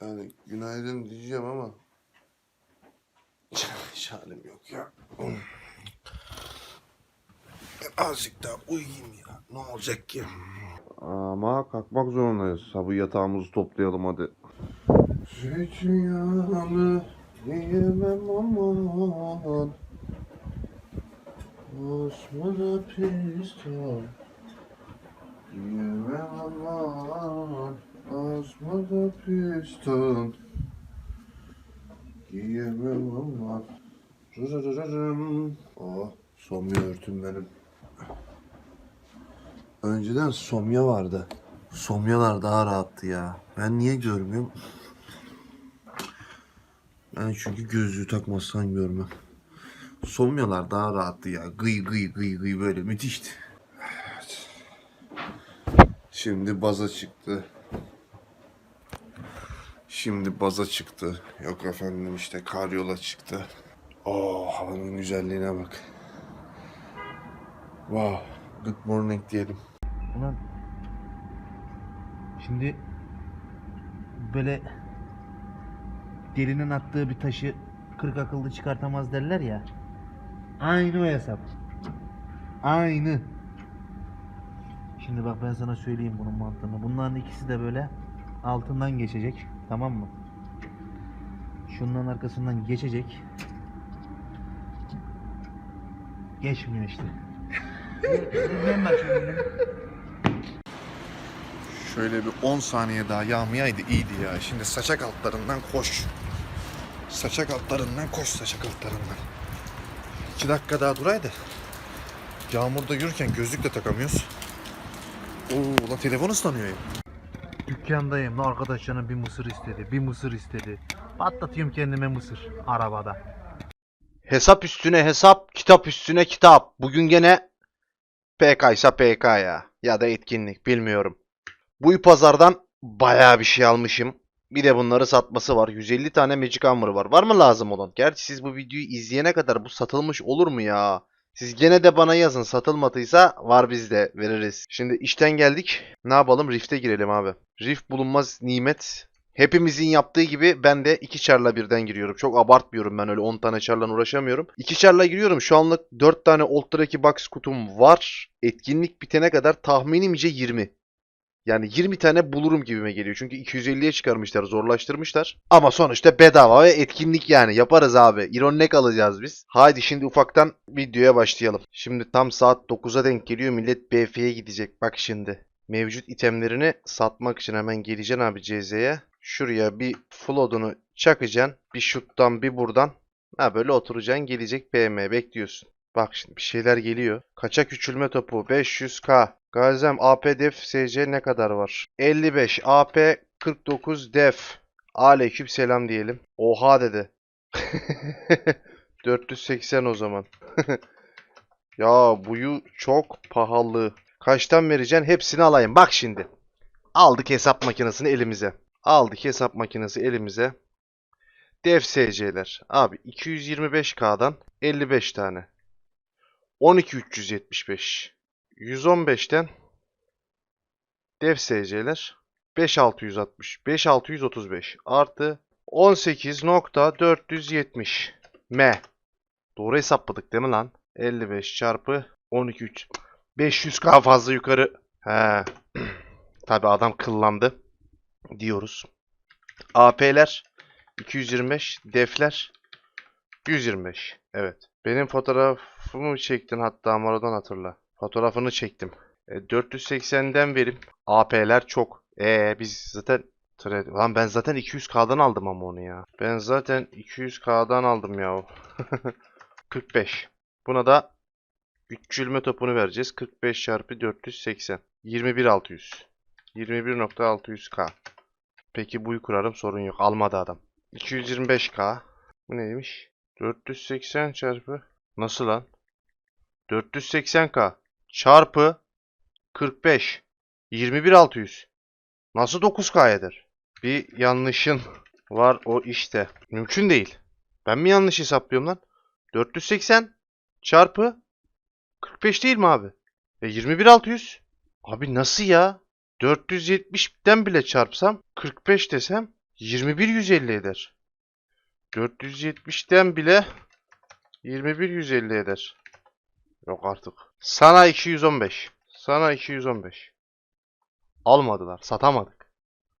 Yani günaydın diyeceğim ama hiç halim yok ya. Azıcık daha uyuyayım ya. Ne olacak ki? Ama kalkmak zorundayız. Sabah yatağımızı toplayalım hadi. Zeytinyağlı yiyemem aman. Osman'a piston. Yiyemem aman. Osman'a piston. Giyemem aman. Rırırırırım. Oh, somya örtüm benim. Önceden somya vardı. Somyalar daha rahattı ya. Ben niye görmüyorum? Ben çünkü gözlüğü takmazsan görmem. Somyalar daha rahattı ya. Gıy gıy gıy gıy böyle müthişti. Şimdi baza çıktı. Şimdi baza çıktı. Yok efendim işte karyola çıktı. Oh havanın güzelliğine bak. Wow. Good morning diyelim. Ulan şimdi böyle delinin attığı bir taşı kırk akıllı çıkartamaz derler ya. Aynı o hesap. Aynı. Şimdi bak ben sana söyleyeyim bunun mantığını. Bunların ikisi de böyle altından geçecek. Tamam mı? Şunların arkasından geçecek. Geçmiyor işte. ben bak şimdi. Şöyle bir 10 saniye daha yağmayaydı iyiydi ya. Şimdi saçak altlarından koş. Saçak altlarından koş saçak altlarından. 2 dakika daha duraydı. Yağmurda yürürken gözlük de takamıyoruz. Oo, la telefon ıslanıyor ya. Dükkandayım. da Arkadaş canım bir mısır istedi. Bir mısır istedi. Patlatıyorum kendime mısır arabada. Hesap üstüne hesap, kitap üstüne kitap. Bugün gene PK ise PK ya. Ya da etkinlik bilmiyorum. Bu pazardan bayağı bir şey almışım. Bir de bunları satması var. 150 tane Magic Hammer var. Var mı lazım olan? Gerçi siz bu videoyu izleyene kadar bu satılmış olur mu ya? Siz gene de bana yazın. Satılmadıysa var bizde. Veririz. Şimdi işten geldik. Ne yapalım? Rift'e girelim abi. Rift bulunmaz nimet. Hepimizin yaptığı gibi ben de iki çarla birden giriyorum. Çok abartmıyorum ben öyle 10 tane çarla uğraşamıyorum. İki çarla giriyorum. Şu anlık 4 tane Ultra 2 Box kutum var. Etkinlik bitene kadar tahminimce 20. Yani 20 tane bulurum gibime geliyor. Çünkü 250'ye çıkarmışlar, zorlaştırmışlar. Ama sonuçta bedava ve etkinlik yani. Yaparız abi. İronek alacağız biz. Haydi şimdi ufaktan videoya başlayalım. Şimdi tam saat 9'a denk geliyor. Millet BF'ye gidecek. Bak şimdi. Mevcut itemlerini satmak için hemen geleceksin abi CZ'ye. Şuraya bir flood'unu çakacaksın. Bir şuttan bir buradan. Ha böyle oturacaksın gelecek PM bekliyorsun. Bak şimdi bir şeyler geliyor. Kaçak küçülme topu 500k. Gazem AP def SC ne kadar var? 55 AP 49 def. Aleyküm selam diyelim. Oha dedi. 480 o zaman. ya buyu çok pahalı. Kaçtan vereceksin? Hepsini alayım. Bak şimdi. Aldık hesap makinesini elimize. Aldık hesap makinesi elimize. Dev SC'ler. Abi 225K'dan 55 tane. 12375. 115'ten Dev SC'ler 5660. 5635 artı 18.470 M. Doğru hesapladık değil mi lan? 55 çarpı 12 3. 500k fazla yukarı. He. Tabi adam kıllandı diyoruz. AP'ler 225, defler 125. Evet. Benim fotoğrafımı çektin hatta Amaro'dan hatırla. Fotoğrafını çektim. E, 480'den verim. AP'ler çok. E biz zaten Tre- Lan ben zaten 200k'dan aldım ama onu ya. Ben zaten 200k'dan aldım ya. 45. Buna da 3 çülme topunu vereceğiz. 45 çarpı 480. 21600. 21.600k. Peki buyu kurarım sorun yok. Almadı adam. 225k. Bu neymiş? 480 çarpı. Nasıl lan? 480k. Çarpı 45. 21600. Nasıl 9k eder? Bir yanlışın var o işte. Mümkün değil. Ben mi yanlış hesaplıyorum lan? 480 çarpı 45 değil mi abi? E 21600. Abi nasıl ya? 470'den bile çarpsam 45 desem 21150 eder. 470'ten bile 21150 eder. Yok artık. Sana 215. Sana 215. Almadılar. Satamadık.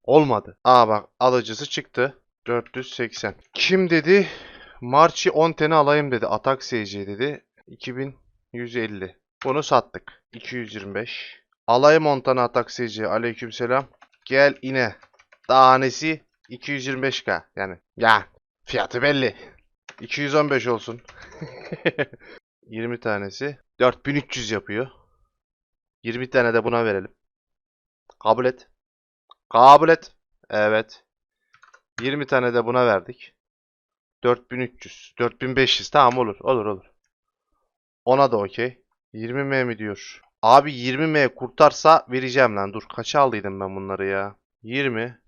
Olmadı. Aa bak alıcısı çıktı. 480. Kim dedi? Marchi 10 tane alayım dedi. Atak SC dedi. 2150. Bunu sattık. 225. Alayım 10 tane Atak SC. Aleykümselam. Gel ine. Tanesi 225k. Yani ya fiyatı belli. 215 olsun. 20 tanesi 4300 yapıyor. 20 tane de buna verelim. Kabul et. Kabul et. Evet. 20 tane de buna verdik. 4300. 4500. Tamam olur. Olur olur. Ona da okey. 20M mi diyor? Abi 20M kurtarsa vereceğim lan. Dur kaça aldıydım ben bunları ya? 20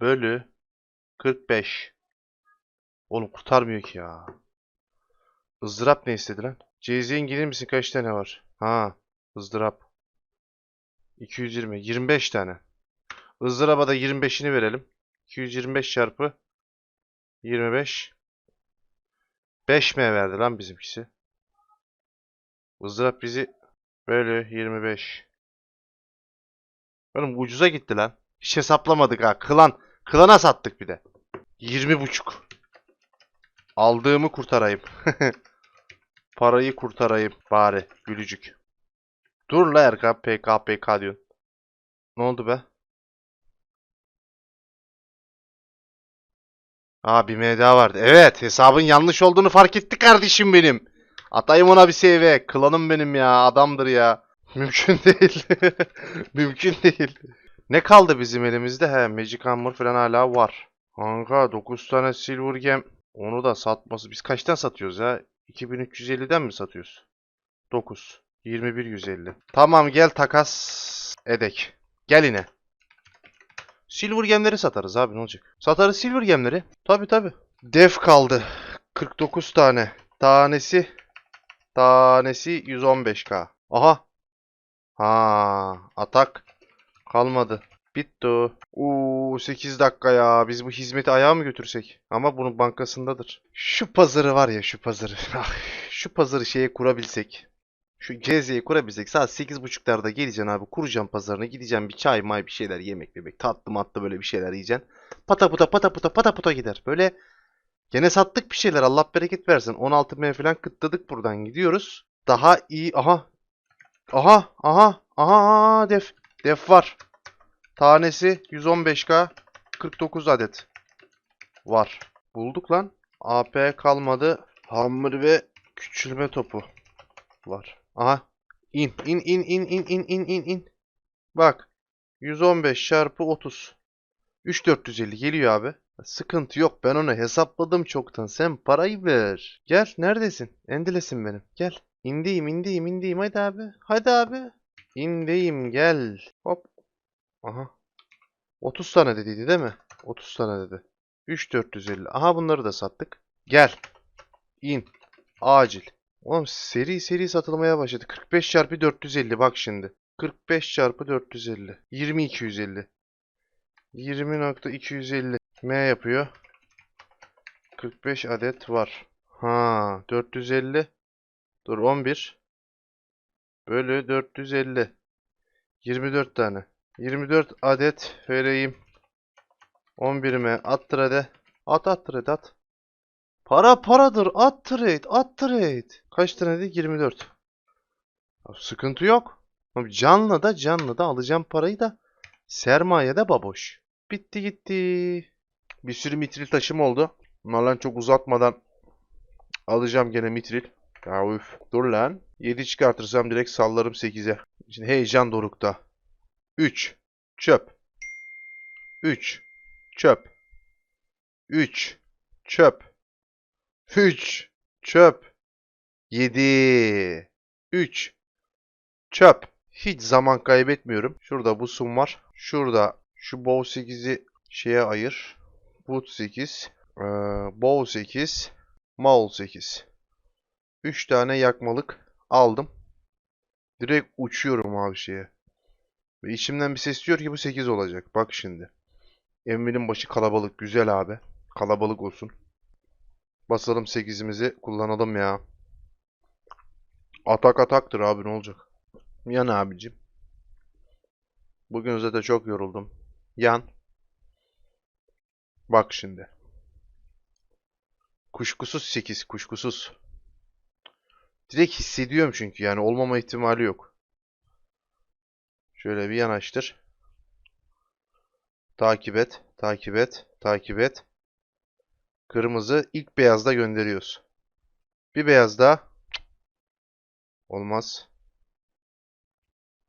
bölü 45. Oğlum kurtarmıyor ki ya. ızdırap ne istedi lan? CZ'ye gelir misin? Kaç tane var? Ha, ızdırap. 220. 25 tane. ızdıraba da 25'ini verelim. 225 çarpı 25. 5M verdi lan bizimkisi. ızdırap bizi bölü 25. Oğlum ucuza gitti lan. Hiç hesaplamadık ha. Klan. Klana sattık bir de. 20 buçuk. Aldığımı kurtarayım. Parayı kurtarayım bari. Gülücük. Dur la Erkan PK PK. Ne oldu be? Aa bir M daha vardı. Evet hesabın yanlış olduğunu fark etti kardeşim benim. Atayım ona bir CV. Klanım benim ya. Adamdır ya. Mümkün değil. Mümkün değil. Ne kaldı bizim elimizde? He Magic Hammer falan hala var. Kanka 9 tane Silver Gem. Onu da satması. Biz kaçtan satıyoruz ya? 2350'den mi satıyoruz? 9. 21150. Tamam gel takas edek. Gel yine. Silver gemleri satarız abi ne olacak? Satarız silver gemleri. Tabi tabi. Def kaldı. 49 tane. Tanesi tanesi 115k. Aha. Ha, atak kalmadı. Bitti o. Uuu 8 dakika ya. Biz bu hizmeti ayağa mı götürsek? Ama bunun bankasındadır. Şu pazarı var ya şu pazarı. Ah, şu pazarı şeye kurabilsek. Şu CZ'ye kurabilsek saat 8.30'larda geleceksin abi. Kuracağım pazarını. Gideceğim bir çay may bir şeyler yemek bebek. Tatlı matlı böyle bir şeyler yiyeceksin. Pata puta pata puta pata puta gider. Böyle gene sattık bir şeyler. Allah bereket versin. 16 M falan kıtladık buradan gidiyoruz. Daha iyi. Aha. Aha. Aha. aha, Def. Def var. Tanesi 115k 49 adet var. Bulduk lan. AP kalmadı. Hammer ve küçülme topu var. Aha. İn in in in in in in in in. Bak. 115 çarpı 30. 3450 geliyor abi. Sıkıntı yok. Ben onu hesapladım çoktan. Sen parayı ver. Gel. Neredesin? Endilesin benim. Gel. İndiyim, indiyim, indiyim. Hadi abi. Hadi abi. İndeyim gel. Hop. Aha. 30 tane dediydi değil mi? 30 tane dedi. 3450. Aha bunları da sattık. Gel. İn. Acil. Oğlum seri seri satılmaya başladı. 45 çarpı 450 bak şimdi. 45 çarpı 450. 20250. 20.250. M yapıyor. 45 adet var. Ha 450. Dur 11. Bölü 450. 24 tane. 24 adet vereyim. 11'ime attır hadi. At at trade at. Para paradır. At trade. At trade. Kaç tane dedi? 24. Ya sıkıntı yok. Abi Canlı da canlı da alacağım parayı da. Sermaye de baboş. Bitti gitti. Bir sürü mitril taşım oldu. Bunlarla çok uzatmadan alacağım gene mitril. Ya üf. Dur lan. 7 çıkartırsam direkt sallarım 8'e. Şimdi heyecan dorukta. 3. Çöp. 3. Çöp. 3. Çöp. 3. Çöp. 7. 3. Çöp. Hiç zaman kaybetmiyorum. Şurada bu sum var. Şurada şu bow 8'i şeye ayır. Boot 8. Ee, bow 8. Maul 8. 3 tane yakmalık aldım. Direkt uçuyorum abi şeye. Ve içimden bir ses diyor ki bu 8 olacak. Bak şimdi. Emre'nin başı kalabalık. Güzel abi. Kalabalık olsun. Basalım 8'imizi kullanalım ya. Atak ataktır abi ne olacak? Yan abicim. Bugün zaten çok yoruldum. Yan. Bak şimdi. Kuşkusuz 8. Kuşkusuz. Direkt hissediyorum çünkü yani olmama ihtimali yok. Şöyle bir yanaştır. Takip et, takip et, takip et. Kırmızı ilk beyazda gönderiyoruz. Bir beyaz daha. Olmaz.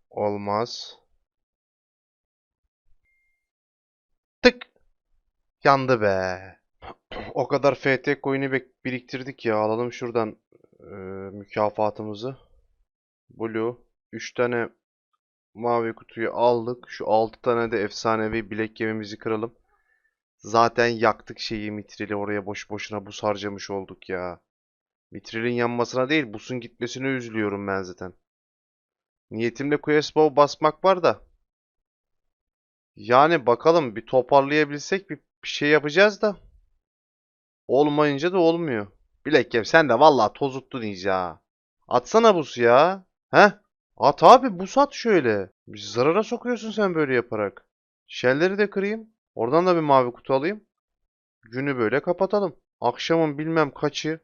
Olmaz. Tık. Yandı be. O kadar FT coin'i biriktirdik ya. Alalım şuradan e, mükafatımızı. Blue. 3 tane mavi kutuyu aldık. Şu 6 tane de efsanevi bilek gemimizi kıralım. Zaten yaktık şeyi mitrili oraya boş boşuna buz harcamış olduk ya. Mitrilin yanmasına değil busun gitmesine üzülüyorum ben zaten. Niyetimde Quest basmak var da. Yani bakalım bir toparlayabilsek bir, şey yapacağız da. Olmayınca da olmuyor. Bilek gem sen de vallahi tozuttun iyice ha. Atsana buz ya. He? At abi buz at şöyle. Bir zarara sokuyorsun sen böyle yaparak. Şelleri de kırayım. Oradan da bir mavi kutu alayım. Günü böyle kapatalım. Akşamın bilmem kaçı.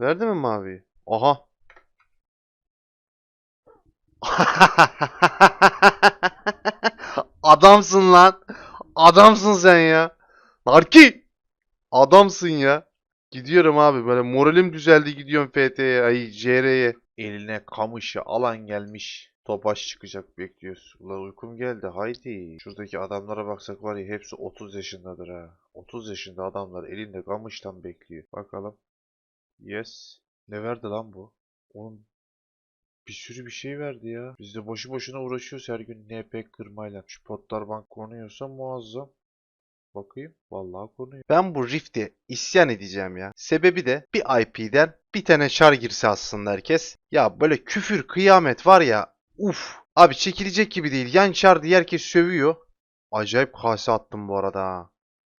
Verdi mi mavi? Aha. Adamsın lan. Adamsın sen ya. Narki. Adamsın ya. Gidiyorum abi böyle moralim düzeldi gidiyorum FT'ye ay JR'ye. Eline kamışı alan gelmiş. Topaş çıkacak bekliyoruz. Ulan uykum geldi haydi. Şuradaki adamlara baksak var ya hepsi 30 yaşındadır ha. 30 yaşında adamlar elinde kamıştan bekliyor. Bakalım. Yes. Ne verdi lan bu? Oğlum bir sürü bir şey verdi ya. Biz de boşu boşuna uğraşıyoruz her gün NP kırmayla. Şu potlar bank konuyorsa muazzam. Bakayım. Vallahi konuyor. Ben bu Rift'e isyan edeceğim ya. Sebebi de bir IP'den bir tane çar girse aslında herkes. Ya böyle küfür kıyamet var ya. Uf. Abi çekilecek gibi değil. Yan çar diye herkes sövüyor. Acayip kase attım bu arada ha.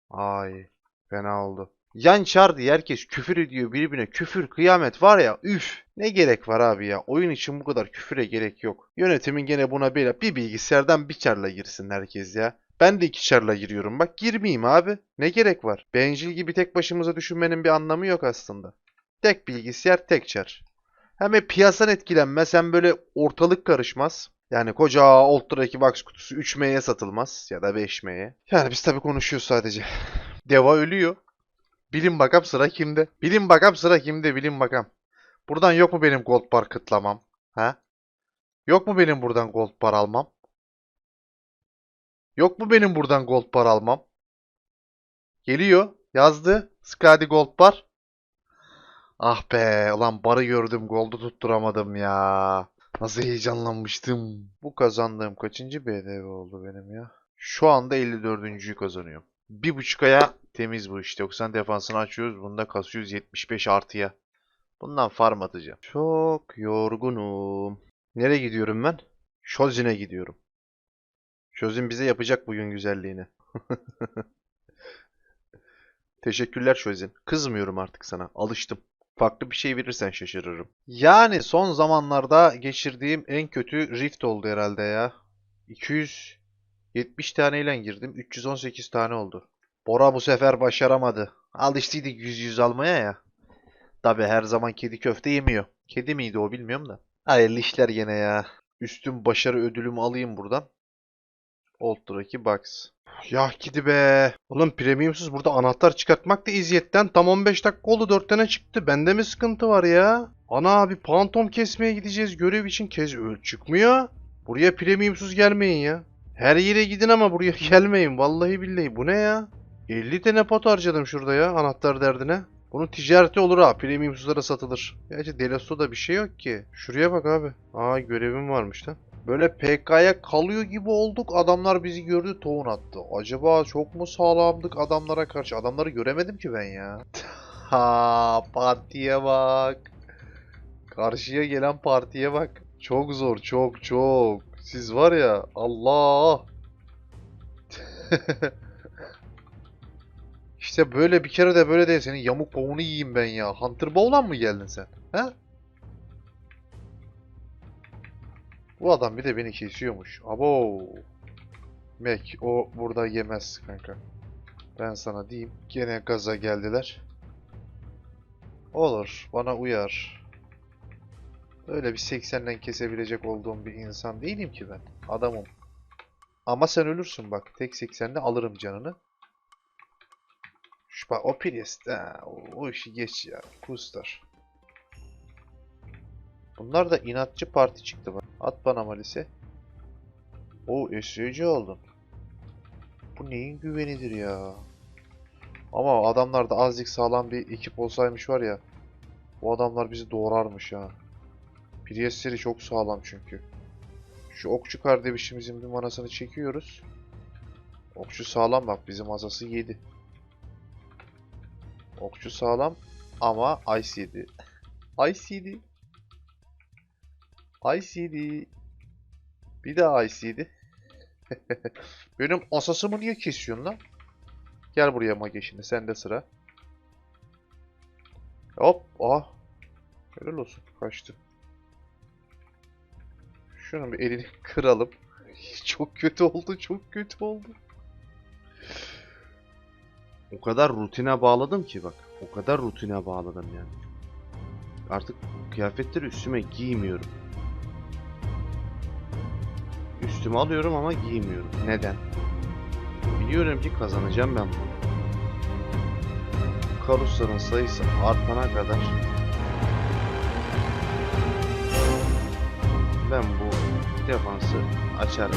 Ay. Fena oldu. Yan çar diye herkes küfür ediyor birbirine. Küfür kıyamet var ya. Üf. Ne gerek var abi ya? Oyun için bu kadar küfüre gerek yok. Yönetimin gene buna böyle bir bilgisayardan bir çarla girsin herkes ya. Ben de iki çarla giriyorum. Bak girmeyeyim abi. Ne gerek var? Bencil gibi tek başımıza düşünmenin bir anlamı yok aslında. Tek bilgisayar tek çar. Hem piyasan etkilenmez hem böyle ortalık karışmaz. Yani koca Ultra'daki box kutusu 3M'ye satılmaz ya da 5M'ye. Yani biz tabii konuşuyoruz sadece. Deva ölüyor. Bilin bakam sıra kimde? Bilin bakam sıra kimde? Bilin bakam. Buradan yok mu benim gold bar kıtlamam? Ha? Yok mu benim buradan gold bar almam? Yok mu benim buradan gold bar almam? Geliyor. Yazdı. Skadi gold bar. Ah be. Ulan barı gördüm. Gold'u tutturamadım ya. Nasıl heyecanlanmıştım. Bu kazandığım kaçıncı BDV oldu benim ya? Şu anda 54.'yü kazanıyorum. Bir buçuk aya temiz bu işte. 90 defansını açıyoruz. Bunda kasıyoruz 75 artıya. Bundan farm atacağım. Çok yorgunum. Nereye gidiyorum ben? Shozin'e gidiyorum. Shozin bize yapacak bugün güzelliğini. Teşekkürler Shozin. Kızmıyorum artık sana. Alıştım. Farklı bir şey verirsen şaşırırım. Yani son zamanlarda geçirdiğim en kötü Rift oldu herhalde ya. 270 taneyle girdim. 318 tane oldu. Bora bu sefer başaramadı. Alıştıydık 100-100 almaya ya. Tabi her zaman kedi köfte yemiyor. Kedi miydi o bilmiyorum da. Hayırlı işler gene ya. Üstün başarı ödülümü alayım buradan. Ultra'ki box. Ya gidi be. Oğlum premiumsuz burada anahtar çıkartmak da iziyetten. Tam 15 dakika oldu 4 tane çıktı. Bende mi sıkıntı var ya? Ana abi pantom kesmeye gideceğiz. Görev için kez öl çıkmıyor. Buraya premiumsuz gelmeyin ya. Her yere gidin ama buraya gelmeyin. Vallahi billahi bu ne ya? 50 tane pot harcadım şurada ya anahtar derdine. Bunun ticareti olur ha. Premiumsuzlara satılır. Gerçi Delasto'da bir şey yok ki. Şuraya bak abi. Aa görevim varmış lan. Böyle PK'ya kalıyor gibi olduk. Adamlar bizi gördü tohum attı. Acaba çok mu sağlamdık adamlara karşı? Adamları göremedim ki ben ya. Ha partiye bak. Karşıya gelen partiye bak. Çok zor çok çok. Siz var ya Allah. işte böyle bir kere de böyle değil. Senin yamuk boğunu yiyeyim ben ya. Hunter Bowl'la mı geldin sen? He? Bu adam bir de beni kesiyormuş. Abo. Mac o burada yemez kanka. Ben sana diyeyim. Gene gaza geldiler. Olur. Bana uyar. Öyle bir 80'den kesebilecek olduğum bir insan değilim ki ben. Adamım. Ama sen ölürsün bak. Tek 80'de alırım canını. Şu bak o Priest. Ha, o işi geç ya. Kustar. Bunlar da inatçı parti çıktı bak. At bana Malis'e. O esirci oldun. Bu neyin güvenidir ya? Ama adamlarda azıcık sağlam bir ekip olsaymış var ya. Bu adamlar bizi doğrarmış ha. Priestleri çok sağlam çünkü. Şu okçu kardeşimizin bir manasını çekiyoruz. Okçu sağlam bak bizim azası 7. Okçu sağlam ama Ice 7. Ice 7. Ice 7. Bir daha Ice 7. Benim asasımı niye kesiyorsun lan? Gel buraya mage şimdi sende sıra. Hop ah. Helal olsun kaçtı. Şunun bir elini kıralım. Çok kötü oldu, çok kötü oldu. O kadar rutine bağladım ki bak. O kadar rutine bağladım yani. Artık kıyafetleri üstüme giymiyorum. Üstüme alıyorum ama giymiyorum. Neden? Biliyorum ki kazanacağım ben bunu. Karusların sayısı artana kadar ben bu defansı açarım.